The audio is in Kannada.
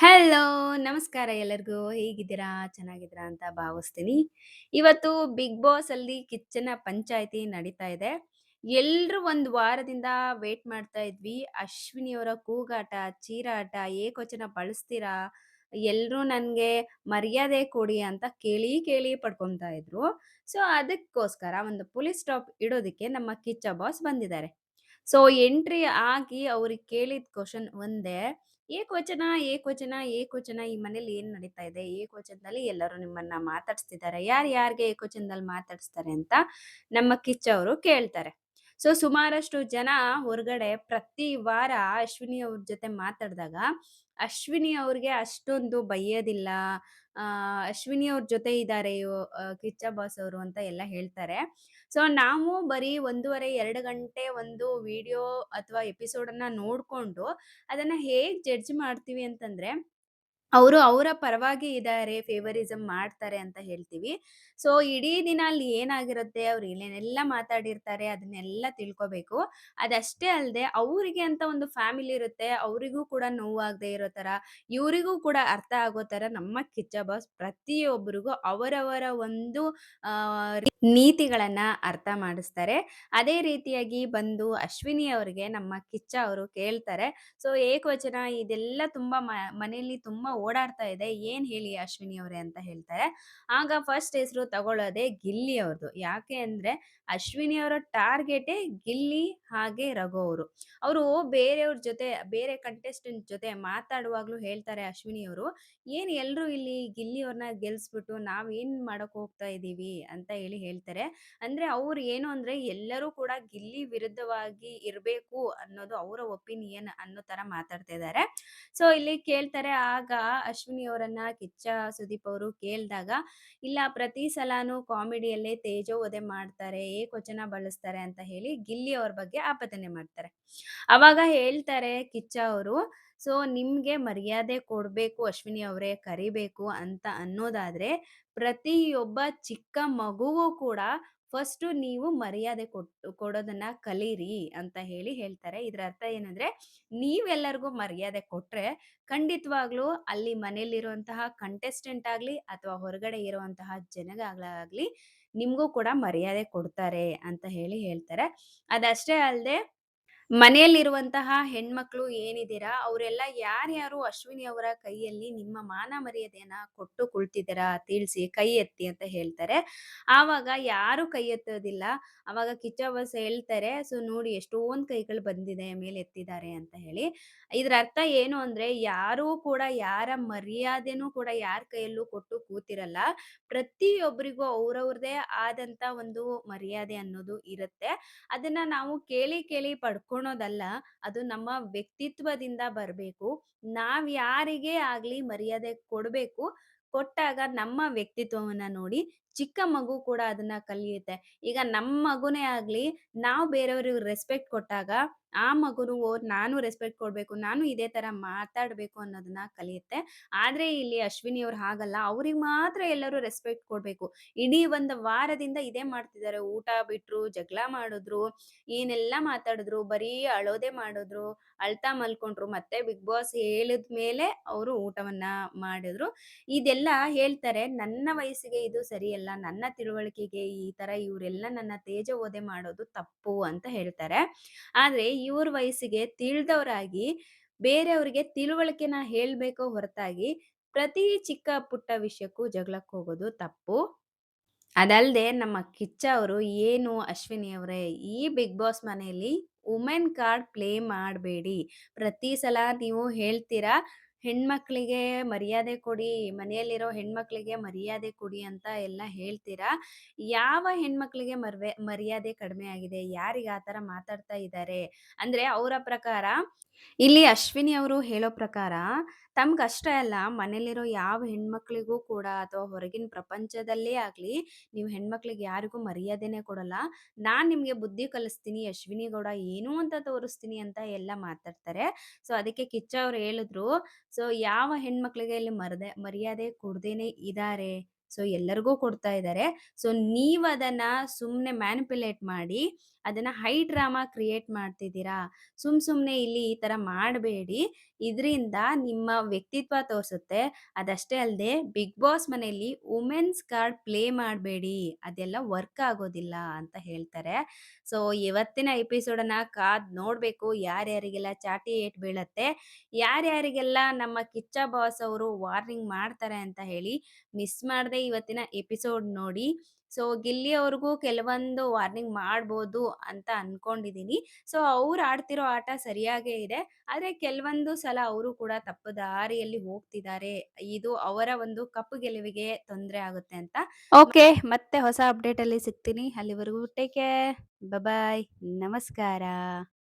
ಹಲೋ! ನಮಸ್ಕಾರ ಎಲ್ಲರಿಗೂ. ಹೇಗಿದ್ದೀರಾ? ಚೆನ್ನಾಗಿದ್ದೀರಾ ಅಂತ ಭಾವಿಸ್ತೀನಿ. ಇವತ್ತು ಬಿಗ್ ಬಾಸ್ ಅಲ್ಲಿ ಕಿಚ್ಚನ ಪಂಚಾಯಿತಿ ನಡೀತಾ ಇದೆ. ಎಲ್ಲರೂ ಒಂದು ವಾರದಿಂದ ವೇಟ್ ಮಾಡ್ತಾ ಇದ್ವಿ. ಅಶ್ವಿನಿ ಅವರ ಕೂಗಾಟ, ಚೀರಾಟ, ಏಕವಚನ ಬಳಸ್ತೀರಾ? ಎಲ್ಲರೂ ನನ್ಗೆ ಮರ್ಯಾದೆ ಕೊಡಿ ಅಂತ ಕೇಳಿ ಕೇಳಿ ಪಡ್ಕೊತಾ ಇದ್ರು. ಸೊ ಅದಕ್ಕೋಸ್ಕರ ಒಂದು ಪೊಲೀಸ್ ಸ್ಟಾಪ್ ಇಡೋದಕ್ಕೆ ನಮ್ಮ ಕಿಚ್ಚ ಬಾಸ್ ಬಂದಿದ್ದಾರೆ. ಸೊ ಎಂಟ್ರಿ ಆಗಿ ಅವ್ರಿಗೆ ಕೇಳಿದ ಕ್ವಶನ್ ಒಂದೇ ಏಕವಚನ, ಏಕವಚನ, ಏಕವಚನ ಈ ಮನೇಲಿ ಏನ್ ನಡೀತಾ ಇದೆ? ಏಕವಚನದಲ್ಲಿ ಎಲ್ಲರೂ ನಿಮ್ಮನ್ನ ಮಾತಾಡ್ಸ್ತಿದ್ದಾರೆ. ಯಾರು ಯಾರಿಗೆ ಏಕವಚನದಲ್ಲಿ ಮಾತಾಡಿಸ್ತಾರೆ ಅಂತ ನಮ್ಮ ಕಿಚ್ಚ ಅವರು ಕೇಳ್ತಾರೆ. ಸೊ ಸುಮಾರಷ್ಟು ಜನ ಹೊರಗಡೆ ಪ್ರತಿ ವಾರ ಅಶ್ವಿನಿ ಅವ್ರ ಜೊತೆ ಮಾತಾಡಿದಾಗ, ಅಶ್ವಿನಿ ಅವ್ರಿಗೆ ಅಷ್ಟೊಂದು ಬೈಯೋದಿಲ್ಲ. ಅಶ್ವಿನಿ ಅವ್ರ ಜೊತೆ ಇದ್ದಾರೆ ಕಿಚ್ಚ ಬಾಸ್ ಅವರು ಅಂತ ಎಲ್ಲ ಹೇಳ್ತಾರೆ. ಸೊ ನಾವು ಬರೀ 1 2 ಗಂಟೆ ಒಂದು ವಿಡಿಯೋ ಅಥವಾ ಎಪಿಸೋಡನ್ನ ನೋಡ್ಕೊಂಡು ಅದನ್ನ ಹೇಗ್ ಜಡ್ಜ್ ಮಾಡ್ತೀವಿ ಅಂತಂದ್ರೆ, ಅವರು ಅವರ ಪರವಾಗಿ ಇದ್ದಾರೆ, ಫೇವರಿಸಮ್ ಮಾಡ್ತಾರೆ ಅಂತ ಹೇಳ್ತೀವಿ. ಸೊ ಇಡೀ ದಿನ ಅಲ್ಲಿ ಏನಾಗಿರುತ್ತೆ, ಅವ್ರು ಏನೇನೆಲ್ಲ ಮಾತಾಡಿರ್ತಾರೆ ಅದನ್ನೆಲ್ಲ ತಿಳ್ಕೊಬೇಕು ಅದಷ್ಟೇ ಅಲ್ಲದೆ ಅವರಿಗೆ ಅಂತ ಒಂದು ಫ್ಯಾಮಿಲಿ ಇರುತ್ತೆ. ಅವರಿಗೂ ಕೂಡ ನೋವಾಗದೆ ಇರೋ ತರ, ಇವರಿಗೂ ಕೂಡ ಅರ್ಥ ಆಗೋ ತರ ನಮ್ಮ ಕಿಚ್ಚ ಬಾಸ್ ಪ್ರತಿಯೊಬ್ಬರಿಗೂ ಅವರವರ ಒಂದು ಆ ನೀತಿಗಳನ್ನ ಅರ್ಥ ಮಾಡಿಸ್ತಾರೆ. ಅದೇ ರೀತಿಯಾಗಿ ಬಂದು ಅಶ್ವಿನಿ ಅವರಿಗೆ ನಮ್ಮ ಕಿಚ್ಚ ಅವರು ಕೇಳ್ತಾರೆ. ಸೊ ಏಕವಚನ ಇದೆಲ್ಲ ತುಂಬಾ ಮನೆಯಲ್ಲಿ ತುಂಬಾ ಓಡಾಡ್ತಾ ಇದೆ. ಏನ್ ಹೇಳಿ ಅಶ್ವಿನಿ ಅವರೇ ಅಂತ ಹೇಳ್ತಾರೆ. ಆಗ ಫಸ್ಟ್ ಹೆಸರು ತಗೊಳ್ಳೋದೇ ಗಿಲ್ಲಿ ಅವ್ರದ್ದು. ಯಾಕೆ ಅಂದ್ರೆ ಅಶ್ವಿನಿ ಅವರ ಟಾರ್ಗೆಟೇ ಗಿಲ್ಲಿ ಹಾಗೆ ರಘು ಅವರು. ಅವರು ಬೇರೆಯವ್ರ ಜೊತೆ ಬೇರೆ ಕಂಟೆಸ್ಟೆಂಟ್ ಜೊತೆ ಮಾತಾಡುವಾಗ್ಲೂ ಹೇಳ್ತಾರೆ ಅಶ್ವಿನಿ ಅವರು, "ಏನ್ ಎಲ್ರು ಇಲ್ಲಿ ಗಿಲ್ಲಿ ಅವ್ರನ್ನ ಗೆಲ್ಸ್ಬಿಟ್ಟು ಏನ್ ಮಾಡಕ್ ಹೋಗ್ತಾ ಇದೀವಿ?" ಅಂತ ಹೇಳಿ ಹೇಳ್ತಾರೆ. ಅಂದ್ರೆ ಅವ್ರು ಏನು ಅಂದ್ರೆ ಎಲ್ಲರೂ ಕೂಡ ಗಿಲ್ಲಿ ವಿರುದ್ಧವಾಗಿ ಇರ್ಬೇಕು ಅನ್ನೋದು ಅವರ ಒಪಿನಿಯನ್ ಅನ್ನೋ ತರ ಮಾತಾಡ್ತಾ ಇದ್ದಾರೆ. ಸೊ ಇಲ್ಲಿ ಕೇಳ್ತಾರೆ ಆಗ ಅಶ್ವಿನಿ ಅವರನ್ನ ಕಿಚ್ಚ ಸುದೀಪ್ ಅವರು ಕೇಳಿದಾಗ "ಇಲ್ಲ ಪ್ರತಿ ಸಲಾನು ಕಾಮಿಡಿಯಲ್ಲೇ ತೇಜೋವಧೆ ಮಾಡ್ತಾರೆ, ಏಕವಚನ ಬಳಸ್ತಾರೆ" ಅಂತ ಹೇಳಿ ಗಿಲ್ಲಿ ಅವ್ರ ಬಗ್ಗೆ ಆಪಾದನೆ ಮಾಡ್ತಾರೆ. ಅವಾಗ ಹೇಳ್ತಾರೆ ಕಿಚ್ಚ ಅವರು, "ಸೊ ನಿಮ್ಗೆ ಮರ್ಯಾದೆ ಕೊಡ್ಬೇಕು ಅಶ್ವಿನಿ ಅವರೇ, ಕರಿಬೇಕು ಅಂತ ಅನ್ನೋದಾದ್ರೆ ಪ್ರತಿಯೊಬ್ಬ ಚಿಕ್ಕ ಮಗುವು ಕೂಡ ಫಸ್ಟು ನೀವು ಮರ್ಯಾದೆ ಕೊಟ್ಟು ಕೊಡೋದನ್ನ ಕಲೀರಿ" ಅಂತ ಹೇಳಿ ಹೇಳ್ತಾರೆ. ಇದ್ರ ಅರ್ಥ ಏನಂದ್ರೆ, ನೀವೆಲ್ಲರಿಗೂ ಮರ್ಯಾದೆ ಕೊಟ್ರೆ ಖಂಡಿತವಾಗ್ಲೂ ಅಲ್ಲಿ ಮನೆಯಲ್ಲಿರುವಂತಹ ಕಂಟೆಸ್ಟೆಂಟ್ ಆಗ್ಲಿ ಅಥವಾ ಹೊರಗಡೆ ಇರುವಂತಹ ಜನಗಳಾಗ್ಲಿ ನಿಮ್ಗೂ ಕೂಡ ಮರ್ಯಾದೆ ಕೊಡ್ತಾರೆ ಅಂತ ಹೇಳಿ ಹೇಳ್ತಾರೆ. ಅದಷ್ಟೇ ಅಲ್ಲದೆ ಮನೆಯಲ್ಲಿರುವಂತಹ ಹೆಣ್ಮಕ್ಳು ಏನಿದ್ದೀರಾ, ಅವರೆಲ್ಲ ಯಾರ್ಯಾರು ಅಶ್ವಿನಿ ಅವರ ಕೈಯಲ್ಲಿ ನಿಮ್ಮ ಮಾನ ಮರ್ಯಾದೆಯನ್ನ ಕೊಟ್ಟು ಕುಳ್ತಿದ್ದೀರಾ ತಿಳಿಸಿ, ಕೈ ಎತ್ತಿ ಅಂತ ಹೇಳ್ತಾರೆ. ಆವಾಗ ಯಾರು ಕೈ ಎತ್ತೋದಿಲ್ಲ. ಅವಾಗ ಕಿಚ್ಚ ಬಾಸ್ ಹೇಳ್ತಾರೆ, "ಸೊ ನೋಡಿ ಎಷ್ಟೊಂದ್ ಕೈಗಳು ಬಂದಿದೆ, ಮೇಲೆ ಎತ್ತಿದ್ದಾರೆ ಅಂತ ಹೇಳಿ. ಇದ್ರ ಅರ್ಥ ಏನು ಅಂದ್ರೆ ಯಾರೂ ಕೂಡ ಯಾರ ಮರ್ಯಾದೆನೂ ಕೂಡ ಯಾರ್ ಕೈಯಲ್ಲೂ ಕೊಟ್ಟು ಕೂತಿರಲ್ಲ. ಪ್ರತಿಯೊಬ್ಬರಿಗೂ ಅವ್ರವ್ರದೇ ಆದಂತ ಒಂದು ಮರ್ಯಾದೆ ಅನ್ನೋದು ಇರುತ್ತೆ. ಅದನ್ನ ನಾವು ಕೇಳಿ ಕೇಳಿ ಪಡ್ಕೊಳೋದಲ್ಲ. ಅದು ನಮ್ಮ ವ್ಯಕ್ತಿತ್ವದಿಂದ ಬರ್ಬೇಕು. ನಾವ್ ಯಾರಿಗೆ ಆಗ್ಲಿ ಮರ್ಯಾದೆ ಕೊಡ್ಬೇಕು. ಕೊಟ್ಟಾಗ ನಮ್ಮ ವ್ಯಕ್ತಿತ್ವವನ್ನ ನೋಡಿ ಚಿಕ್ಕ ಮಗು ಕೂಡ ಅದನ್ನ ಕಲಿಯುತ್ತೆ. ಈಗ ನಮ್ ಮಗುನೇ ಆಗ್ಲಿ, ನಾವು ಬೇರೆಯವ್ರಿಗೆ ರೆಸ್ಪೆಕ್ಟ್ ಕೊಟ್ಟಾಗ ಆ ಮಗುನು ಓ ನಾನು ರೆಸ್ಪೆಕ್ಟ್ ಕೊಡ್ಬೇಕು, ನಾನು ಇದೇ ತರ ಮಾತಾಡ್ಬೇಕು ಅನ್ನೋದನ್ನ ಕಲಿಯುತ್ತೆ. ಆದ್ರೆ ಇಲ್ಲಿ ಅಶ್ವಿನಿ ಅವ್ರು ಹಾಗಲ್ಲ. ಅವ್ರಿಗೆ ಮಾತ್ರ ಎಲ್ಲರೂ ರೆಸ್ಪೆಕ್ಟ್ ಕೊಡ್ಬೇಕು. ಇಡೀ ಒಂದು ವಾರದಿಂದ ಇದೇ ಮಾಡ್ತಿದ್ದಾರೆ. ಊಟ ಬಿಟ್ರು, ಜಗಳ ಮಾಡಿದ್ರು, ಏನೆಲ್ಲ ಮಾತಾಡಿದ್ರು, ಬರೀ ಅಳೋದೆ ಮಾಡಿದ್ರು, ಅಳ್ತಾ ಮಲ್ಕೊಂಡ್ರು. ಮತ್ತೆ ಬಿಗ್ ಬಾಸ್ ಹೇಳಿದ್ಮೇಲೆ ಅವರು ಊಟವನ್ನ ಮಾಡಿದ್ರು. ಇದೆಲ್ಲ ಹೇಳ್ತಾರೆ, "ನನ್ನ ವಯಸ್ಸಿಗೆ ಇದು ಸರಿಯಲ್ಲ. ನನ್ನ ತಿಳುವಳಿಕೆಗೆ ಈ ತರ ಇವರೆಲ್ಲ ನನ್ನ ತೇಜ ಓದೆ ಮಾಡೋದು ತಪ್ಪು" ಅಂತ ಹೇಳ್ತಾರೆ. ಆದ್ರೆ ಇವ್ರ ವಯಸ್ಸಿಗೆ ತಿಳಿದವರಾಗಿ ಬೇರೆಯವ್ರಿಗೆ ತಿಳುವಳಿಕೆನ ಹೇಳಬೇಕು ಹೊರತಾಗಿ ಪ್ರತಿ ಚಿಕ್ಕ ಪುಟ್ಟ ವಿಷಯಕ್ಕೂ ಜಗಳಕ್ಕೆ ಹೋಗೋದು ತಪ್ಪು. ಅದಲ್ದೆ ನಮ್ಮ ಕಿಚ್ಚ ಅವರು ಏನು ಅಶ್ವಿನಿ ಅವರೇ, ಈ ಬಿಗ್ ಬಾಸ್ ಮನೆಯಲ್ಲಿ ವುಮೆನ್ ಕಾರ್ಡ್ ಪ್ಲೇ ಮಾಡಬೇಡಿ. ಪ್ರತಿ ಸಲ ನೀವು ಹೇಳ್ತೀರಾ, ಹೆಣ್ಮಕ್ಳಿಗೆ ಮರ್ಯಾದೆ ಕೊಡಿ, ಮನೆಯಲ್ಲಿರೋ ಹೆಣ್ಮಕ್ಳಿಗೆ ಮರ್ಯಾದೆ ಕೊಡಿ ಅಂತ ಎಲ್ಲ ಹೇಳ್ತೀರಾ. ಯಾವ ಹೆಣ್ಮಕ್ಳಿಗೆ ಮರ್ವೆ ಮರ್ಯಾದೆ ಕಡಿಮೆ ಆಗಿದೆ? ಯಾರಿಗೆ ಆ ತರ ಮಾತಾಡ್ತಾ ಇದ್ದಾರೆ? ಅಂದ್ರೆ ಅವರ ಪ್ರಕಾರ ಇಲ್ಲಿ ಅಶ್ವಿನಿ ಅವರು ಹೇಳೋ ಪ್ರಕಾರ ತಮ್ಗಷ್ಟೇ ಅಲ್ಲ ಮನೇಲಿರೋ ಯಾವ ಹೆಣ್ಮಕ್ಳಿಗೂ ಕೂಡ ಅಥವಾ ಹೊರಗಿನ ಪ್ರಪಂಚದಲ್ಲೇ ಆಗ್ಲಿ, ನೀವು ಹೆಣ್ಮಕ್ಳಿಗೆ ಯಾರಿಗೂ ಮರ್ಯಾದೆನೇ ಕೊಡಲ್ಲ. ನಾನ್ ನಿಮ್ಗೆ ಬುದ್ಧಿ ಕಲಿಸ್ತೀನಿ, ಅಶ್ವಿನಿ ಗೌಡ ಏನು ಅಂತ ತೋರಿಸ್ತೀನಿ ಅಂತ ಎಲ್ಲ ಮಾತಾಡ್ತಾರೆ. ಸೊ ಅದಕ್ಕೆ ಕಿಚ್ಚ ಅವ್ರು ಹೇಳಿದ್ರು, "ಸೊ ಯಾವ ಹೆಣ್ಮಕ್ಳಿಗೆ ಇಲ್ಲಿ ಮರದೆ ಮರ್ಯಾದೆ ಕೊಡ್ದೇನೆ ಇದ್ದಾರೆ? ಸೊ ಎಲ್ಲರಿಗೂ ಕೊಡ್ತಾ ಇದ್ದಾರೆ. ಸೊ ಅದನ್ನ ಸುಮ್ಮನೆ ಮ್ಯಾನಿಪ್ಯುಲೇಟ್ ಮಾಡಿ ಅದನ್ನ ಹೈ ಡ್ರಾಮಾ ಕ್ರಿಯೇಟ್ ಮಾಡ್ತಿದ್ದೀರಾ. ಸುಮ್ ಸುಮ್ನೆ ಇಲ್ಲಿ ಈ ತರ ಮಾಡಬೇಡಿ. ಇದರಿಂದ ನಿಮ್ಮ ವ್ಯಕ್ತಿತ್ವ ತೋರಿಸುತ್ತೆ. ಅದಷ್ಟೇ ಅಲ್ಲದೆ ಬಿಗ್ ಬಾಸ್ ಮನೆಯಲ್ಲಿ ವುಮೆನ್ಸ್ ಕಾರ್ಡ್ ಪ್ಲೇ ಮಾಡಬೇಡಿ. ಅದೆಲ್ಲ ವರ್ಕ್ ಆಗೋದಿಲ್ಲ ಅಂತ ಹೇಳ್ತಾರೆ. ಸೊ ಇವತ್ತಿನ ಎಪಿಸೋಡನ್ನ ಕಾದ್ ನೋಡಬೇಕು ಯಾರ್ಯಾರಿಗೆಲ್ಲ ಚಾಟಿ ಏಟ್ ಬೀಳತ್ತೆ, ಯಾರ್ಯಾರಿಗೆಲ್ಲ ನಮ್ಮ ಕಿಚ್ಚ ಬಾಸ್ ಅವರು ವಾರ್ನಿಂಗ್ ಮಾಡ್ತಾರೆ ಅಂತ ಹೇಳಿ ಮಿಸ್ ಮಾಡದೆ ಇವತ್ತಿನ ಎಪಿಸೋಡ್ ನೋಡಿ. ಸೊ ಗಿಲ್ಲಿ ಅವ್ರಿಗೂ ಕೆಲವೊಂದು ವಾರ್ನಿಂಗ್ ಮಾಡ್ಬೋದು ಅಂತ ಅನ್ಕೊಂಡಿದೀನಿ. ಸೊ ಅವ್ರು ಆಡ್ತಿರೋ ಆಟ ಸರಿಯಾಗೇ ಇದೆ. ಆದ್ರೆ ಕೆಲವೊಂದು ಸಲ ಅವರು ಕೂಡ ತಪ್ಪು ದಾರಿಯಲ್ಲಿ ಹೋಗ್ತಿದ್ದಾರೆ. ಇದು ಅವರ ಒಂದು ಕಪ್ಪು ಗೆಲುವಿಗೆ ತೊಂದರೆ ಆಗುತ್ತೆ ಅಂತ. ಓಕೆ ಮತ್ತೆ ಹೊಸ ಅಪ್ಡೇಟ್ ಅಲ್ಲಿ ಸಿಗ್ತೀನಿ. ಅಲ್ಲಿವರೆಗೂ ಟೇಕ್ ಕೇರ್. ಬಾಯ್. ನಮಸ್ಕಾರ.